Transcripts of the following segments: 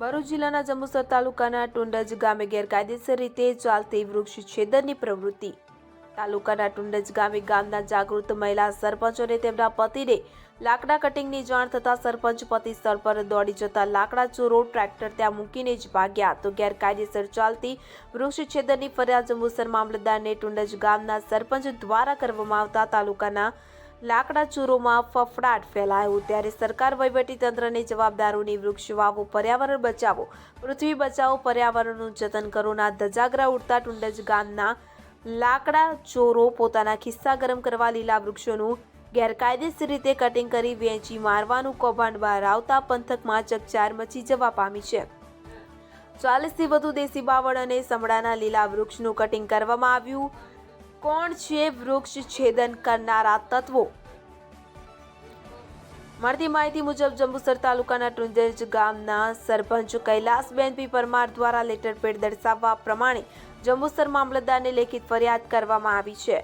ભરૂચ જિલ્લાના જંબુસર તાલુકાના ટુંડજ ગામે ગેરકાયદેસર રીતે ચાલતી વૃક્ષ છેદનની પ્રવૃત્તિ. તાલુકાના ટુંડજ ગામે ગામના જાગૃત મહિલા સરપંચ અને તેમના પતિને લાકડા કટિંગની જાણ થતાં સરપંચ પતિ સ્થળ પર દોડી જતા લાકડા ચોરો ટ્રેક્ટર ત્યાં મૂકીને જ ભાગ્યા. તો ગેરકાયદેસર ચાલતી વૃક્ષ છેદનની ફરિયાદ જંબુસર મામલતદારને ટુંડજ ગામના સરપંચ દ્વારા કરવામાં આવતા તાલુકાના લાકડા ચોરોમાં ફફડાટ ફેલાયો. ત્યારે સરકાર તંત્રને જવાબદારોની વૃક્ષ વાવો, પર્યાવરણ બચાવો, પૃથ્વી બચાવો, પર્યાવરણનું જતન કરોના ધજાગરા ઉડતા ટુંડજ ગામના લાકડા ચોરો પોતાના ખિસ્સા ગરમ કરવા લીલા વૃક્ષોનું ગેરકાયદેસર રીતે કટિંગ કરી વેચી મારવાનું કૌભાંડ બહાર આવતા પંથકમાં ચકચાર મચી જવા પામી છે. ચાલીસથી વધુ દેશી બાવળ અને સમડાના લીલા વૃક્ષનું કટિંગ કરવામાં આવ્યું. કોણ છે વૃક્ષ છેદન કરનારા તત્વો? મળતી માહિતી મુજબ જંબુસર તાલુકાના ટુંજજ ગામના સરપંચ કૈલાસબેન પી. પરમાર દ્વારા લેટર પેડ દર્શાવવા પ્રમાણે જંબુસર મામલતદારને લેખિત ફરિયાદ કરવામાં આવી છે.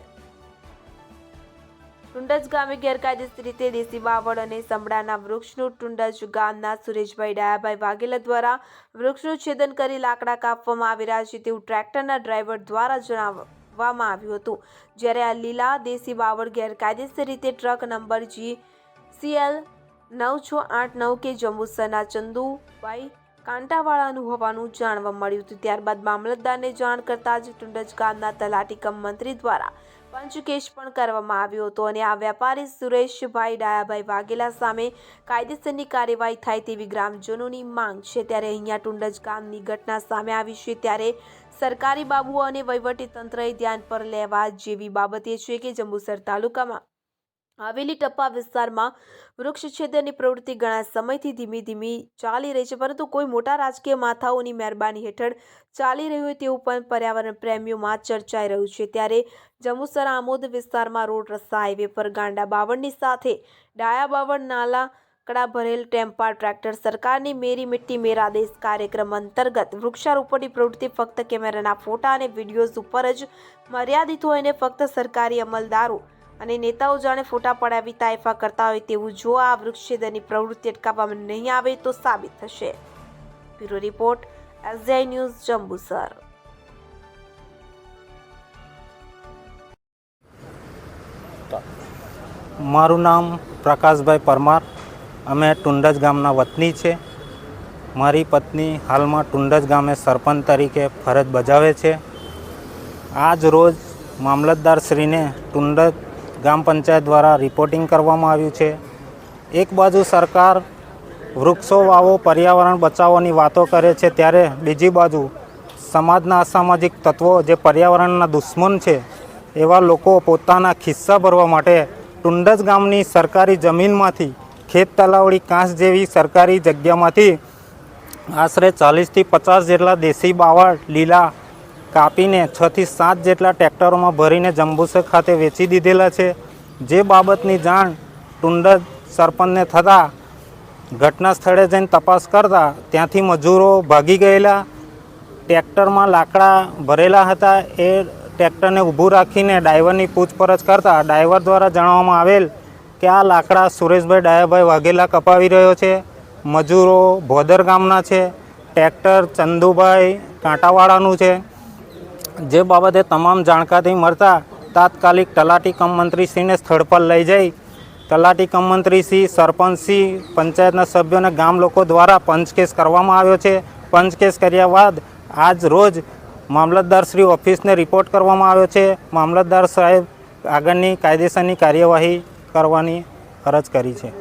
ટુંડજ ગામે ગેરકાયદેસર રીતે દેશી બાવળ અને સંભળાના વૃક્ષનું ટુંડજ ગામના સુરેશભાઈ ડાયાભાઈ વાઘેલા દ્વારા વૃક્ષનું છેદન કરી લાકડા કાપવામાં આવી રહ્યા છે તેવું ટ્રેક્ટરના ડ્રાઈવર દ્વારા જણાવવામાં આવ્યું હતું. જ્યારે આ લીલા દેશી બાવળ ગેરકાયદેસર રીતે ટ્રક નંબર જી સીએલ નવ છ આઠ નવ કે જંબુસરના ચંદુભાઈ કાંટાવાળાનું હોવાનું જાણવા મળ્યું હતું. ત્યારબાદ મામલતદારને જાણ કરતા જ ટુંડજ ગામના તલાટી કમ મંત્રી દ્વારા પંચકેશ પણ કરવામાં આવ્યો હતો અને આ વેપારી સુરેશભાઈ ડાયાભાઈ વાઘેલા સામે કાયદેસરની કાર્યવાહી થાય તેવી ગ્રામજનોની માંગ છે. ત્યારે અહીંયા ટુંડજ ગામની ઘટના સામે આવી છે. ત્યારે સરકારી બાબુઓ અને તંત્રએ ધ્યાન પર લેવા જેવી બાબત એ છે કે જંબુસર તાલુકામાં આવેલી ટપ્પા વિસ્તારમાં વૃક્ષ છેદની પ્રવૃત્તિ ઘણા સમયથી ધીમી ધીમી ચાલી રહી છે, પરંતુ કોઈ મોટા રાજકીય માથાઓની મહેરબાની હેઠળ ચાલી રહ્યું હોય તેવું પણ પર્યાવરણ પ્રેમીઓમાં ચર્ચાઈ રહ્યું છે. ત્યારે જંબુસર આમોદ વિસ્તારમાં રોડ રસ્તા હાઈવે પર ગાંડા બાવળની સાથે ડાયા બાવળ નાલા કડા ભરેલ ટેમ્પા ટ્રેક્ટર સરકારની મેરી મિટ્ટી મેરા દેશ કાર્યક્રમ અંતર્ગત વૃક્ષારોપણની પ્રવૃત્તિ ફક્ત કેમેરાના ફોટા અને વિડીયોઝ ઉપર જ મર્યાદિત હોય ને ફક્ત સરકારી અમલદારો અને નેતાઓ જાણે ફોટા પડાવી તાઇફા કરતા હોય તેવું જો આ વૃક્ષછેદનની પ્રવૃત્તિ અટકાવવામાં નહીં આવે તો સાબિત થશે. Bureau report SGI news, Jambusar. મારું નામ પ્રકાશભાઈ પરમાર. અમે ટુંડજ ગામના વતની છે. મારી પત્ની હાલમાં ટુંડજ ગામે સરપંચ તરીકે ફરજ બજાવે છે. આજ રોજ મામલતદારશ્રીને ટુંડજ ગામ પંચાયત દ્વારા રિપોર્ટિંગ કરવામાં આવ્યું છે. એક બાજુ સરકાર વૃક્ષો વાવો, પર્યાવરણ બચાવવાની વાતો કરે છે, ત્યારે બીજી બાજુ સમાજના અસામાજિક તત્વો જે પર્યાવરણના દુશ્મન છે, એવા લોકો પોતાના ખિસ્સા ભરવા માટે ટુંડજ ગામની સરકારી જમીનમાંથી ખેત તલાવડી કાંસ જેવી સરકારી જગ્યામાંથી આશરે ચાલીસથી પચાસ જેટલા દેશી બાવળ, લીલા કાપીને છથી સાત જેટલા ટ્રેક્ટરોમાં ભરીને જંબુસર ખાતે વેચી દીધેલા છે. જે બાબતની જાણ ટુંડજ સરપંચને થતાં ઘટના સ્થળે જઈને તપાસ કરતા ત્યાંથી મજૂરો ભાગી ગયેલા. ટ્રેક્ટરમાં લાકડા ભરેલા હતા. એ ટ્રેક્ટરને ઊભું રાખીને ડ્રાઈવરની પૂછપરછ કરતા ડ્રાઈવર દ્વારા જણાવવામાં આવેલ કે આ લાકડા સુરેશભાઈ ડાયાભાઈ વાઘેલા કપાવી રહ્યો છે? મજૂરો ભોદર ગામના છે. ટ્રેક્ટર ચંદુભાઈ કાંટાવાળાનું છે. જે બાબતે તમામ જાણકારી મળતા તાત્કાલિક તલાટી કમમંત્રીશ્રીને સ્થળ પર લઈ જઈ. તલાટી કમમંત્રીશ્રી સરપંચશ્રી પંચાયતના સભ્યોને ગામ લોકો દ્વારા પંચકેસ કરવામાં આવ્યો છે. પંચકેસ કર્યા બાદ આજ રોજ મામલતદારશ્રી ઓફિસને રિપોર્ટ કરવામાં આવ્યો છે. મામલતદાર સાહેબ આગળની કાયદેસરની કાર્યવાહી કરવાની અરજ કરી છે.